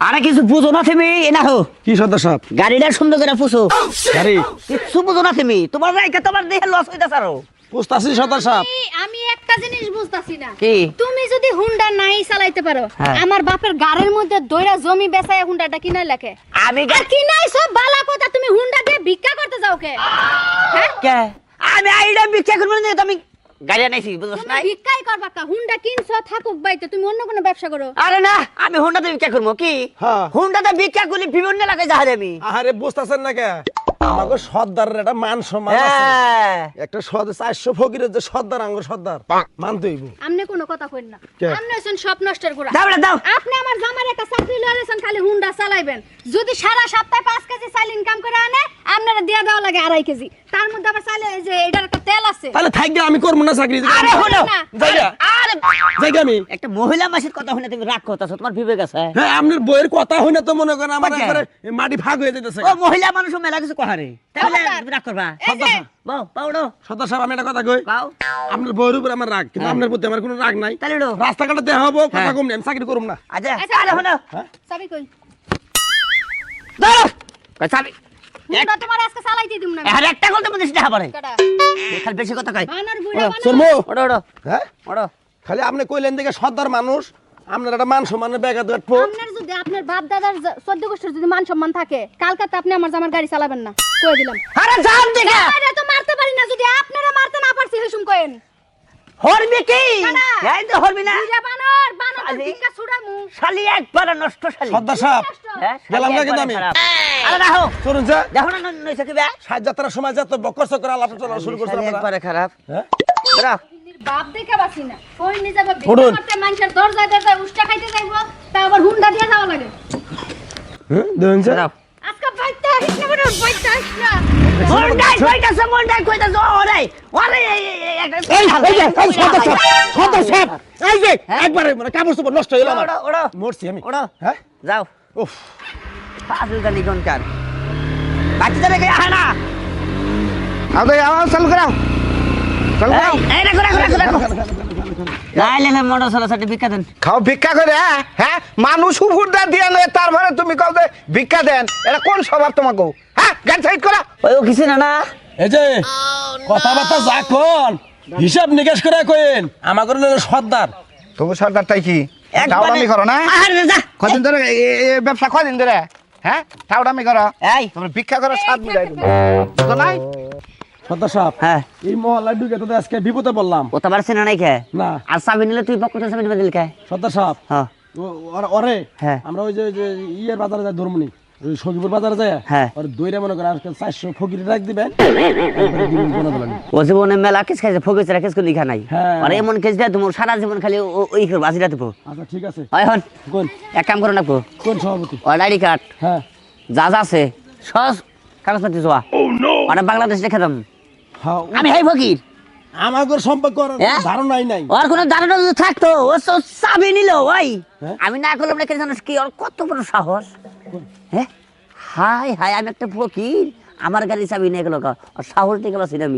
আরে কিছু বুঝো না তুমি এ না হো কি সর্দার সাহেব গাড়িটা সুন্দর করে পুষো গাড়ি? কিছু বুঝো না তুমি তোমার রাইকে তোমার দেহে লস হইতাছে আরও। পুস্তাছি সর্দার সাহেব আমি একটা জিনিস বুঝতাছি না। কি? তুমি যদি হুন্ডা নাই চালাইতে পারো হ্যাঁ। আমার বাপের গাড়ির মধ্যে দইরা জমি বেচায় হুন্ডাটা কিনা লেখে। আমি আর কিনাই সব বালা কথা তুমি হুন্ডা দিয়ে ভিক্ষা করতে যাও কে? হ্যাঁ? কে? আমি আইডা ভিক্ষা করব না তুমি গাড়ি আনাইছি বুঝছ নাই? ভিক্ষাই করবা কা? হুন্ডা কিনছো থাকুক বাইতে। তুমি অন্য কোনো ব্যবসা করো? আরে না আমি হুন্ডাতে করব কি? হ্যাঁ। হুন্ডাতে বিক্রি করলে বিভিন্ন এলাকায় যাহারে আমি। আরে বুঝতেছেন না কে? আমাকে সর্দারের একটা মান সম্মান আছে। হ্যাঁ। একটা সদ চারশো ফকিরের যে সর্দার আঙ্গুর সর্দার মানতে হইব। আমনে কোনো কথা কইন না। সব নষ্টের গোড়া। দাও দাও। আপনি আমার জামার একটা চাকরি লয়েছেন খালি হুন্ডা চালাইবেন। যদি সারা সপ্তাহে পাঁচ কেজি চাল ইনকাম করে আনে আপনারা দিয়ে দেওয়া লাগে আড়াই কেজি। তার মধ্যে আবার চাইলে যে এটার একটা তেল আছে। তাহলে থাকবে আমি করব না চাকরি আরে হলো জায়গা আরে জায়গা আমি। একটা মহিলা মাসির কথা তুমি রাগ করতেছো তোমার বিবেক আছে? হ্যাঁ আপনার বইয়ের কথা হই না তো মনে করেন আমার। একবারে মাটি ভাগ হয়ে যেতেছে। ও মহিলা মানুষ মেলা কিছু কহারে তাহলে তুমি রাগ করবা। বাও পাউডো আমি একটা কথা কই? আপনার বইয়ের উপর আমার রাগ কিন্তু হ্যাঁ। আপনার প্রতি আমার কোনো রাগ নাই। তাহলে। রাস্তাঘাটে দেখা হব কথা হ্যাঁ। কম নেই আমি চাকরি করুম না। আচ্ছা আচ্ছা, আরে হলো। চাবি কই? ধরো। কই চাবি। হুন্ডা তোমার আজকে চালাইতে দিম না আর একটা গল্প মধ্যে সেটা হবে খালি বেশি কথা কই বানর বুড়া বানর। চর্মো। ওড়ো ওড়ো। হ্যাঁ? ওড়ো। খালি আপনি কইলেন দেখে সর্দার মানুষ আপনার একটা মান সম্মানের ব্যাঘাত ঘটবো আপনার যদি আপনার বাপ দাদার চোদ্দ গোষ্ঠীর যদি মান সম্মান থাকে কালকাতে আপনি আমার জামার গাড়ি চালাবেন না। কয়ে দিলাম। আরে জান দেখা। আরে তো মারতে পারি না যদি আপনারা মারতে না পারছি হেসুম কয়েন। হরবি কি? এই তো হরবি না। বুড়া বানর বানর আরে। ছুড়ামু। শালি একবার নষ্ট শালি। সর্দার সাহেব হ্যাঁ, গেলাম না কিন্তু আমি। আরে রাখো চলুন যে। দেখো না নইছে কি বে সাজ যাত্রার সময় যত বকর চক্র আলাপ চলা শুরু করছে আপনারা। একবারে খারাপ। হ্যাঁ? রাখ বাপ দেখে বাসি না। কই নি যাবে উঠুন। করতে মানুষের দরজায় দরজায় উষ্টা খাইতে যাইবো তা আবার হুন্ডা দিয়ে যাওয়া লাগে। হ্যাঁ দেখুন যে। আজকে বাইতে আসিস না বেটা বাইতে আসিস না। মন্ডাই কইতাছে মন্ডাই কইতাছে ওরে ওরে এই এই এই একটা এই এই যে এই সর্দার সাহেব সর্দার সাহেব এই যে একবারে মানে কাপড় চোপড় নষ্ট হয়ে গেল আমার। ওড়ো ওড়ো মরছি আমি। ওড়ো। হ্যাঁ? যাও। উফ। আওয়াজ চালু করাও। চালু এই করাও এই রাখো রাখো রাখো রাখো লাইলে না মোটর সালা সাথে ভিক্ষা দেন। খাও ভিক্ষা করে হ্যাঁ হ্যাঁ মানুষ উপরটা দিয়ে নয় তারপরে তুমি কও যে ভিক্ষা দেন। এটা কোন স্বভাব তোমাকে? হ্যাঁ গান সাইড করা। ওই ও কিছু না না। এই যে কথাবার্তা যা কোন হিসাব নিকাশ করে কইন হলো সর্দার। তবু কি? একবারে- টাউডামি করো না। আরে যা। কদিন ধরে ব্যবসা কদিন ধরে? হ্যাঁ? টাউডামি করো। এই। তোমরা ভিক্ষা করো সাত বুঝাই দেবো। তো নাই? সাহেব হ্যাঁ। এই মহল্লায় ঢুকে তোদের আজকে বিপদে বললাম ও নাই না। আর সাবি নিলে তুই পক্ষ নিবে দিল সাহেব হ্যাঁ ওরে- হ্যাঁ। আমরা ওই যে ওই যে ইয়ের বাজারে যাই ধর্মনি। ওই সখীপুর বাজারে যায় হ্যাঁ। ওর দইরা মনে করে আজকে চারশো ফকির রাখ দিবেন কোনো। ও জীবনে মেলা কেস খাইছে ফকিস কেস করে লিখা নাই। হ্যাঁ। আর এমন কেস দেয় তোমার সারা জীবন খালি ওই করব আজিরা দেবো আচ্ছা ঠিক আছে। হয় হন। কোন? এক কাম করো নাকবো কোন সভাপতি? ওর আইডি কার্ড। হ্যাঁ। যা যা আছে সব জোয়া বাংলাদেশ রেখে দাম হ্যাঁ আমি হাই ফকির। আমাদের সম্পর্ক হ্যাঁ? ধারণাই নাই। ওর কোনো ধারণা যদি থাকতো ও চাবি নিল ওই। হ্যাঁ? আমি না করলাম না কেন জানিস কি? ওর কত বড় সাহস। হ্যাঁ? হাই হাই আমি একটা ফকির। আমার গাড়ি চাবি নিয়ে গেল সাহস দিয়ে গেল আমি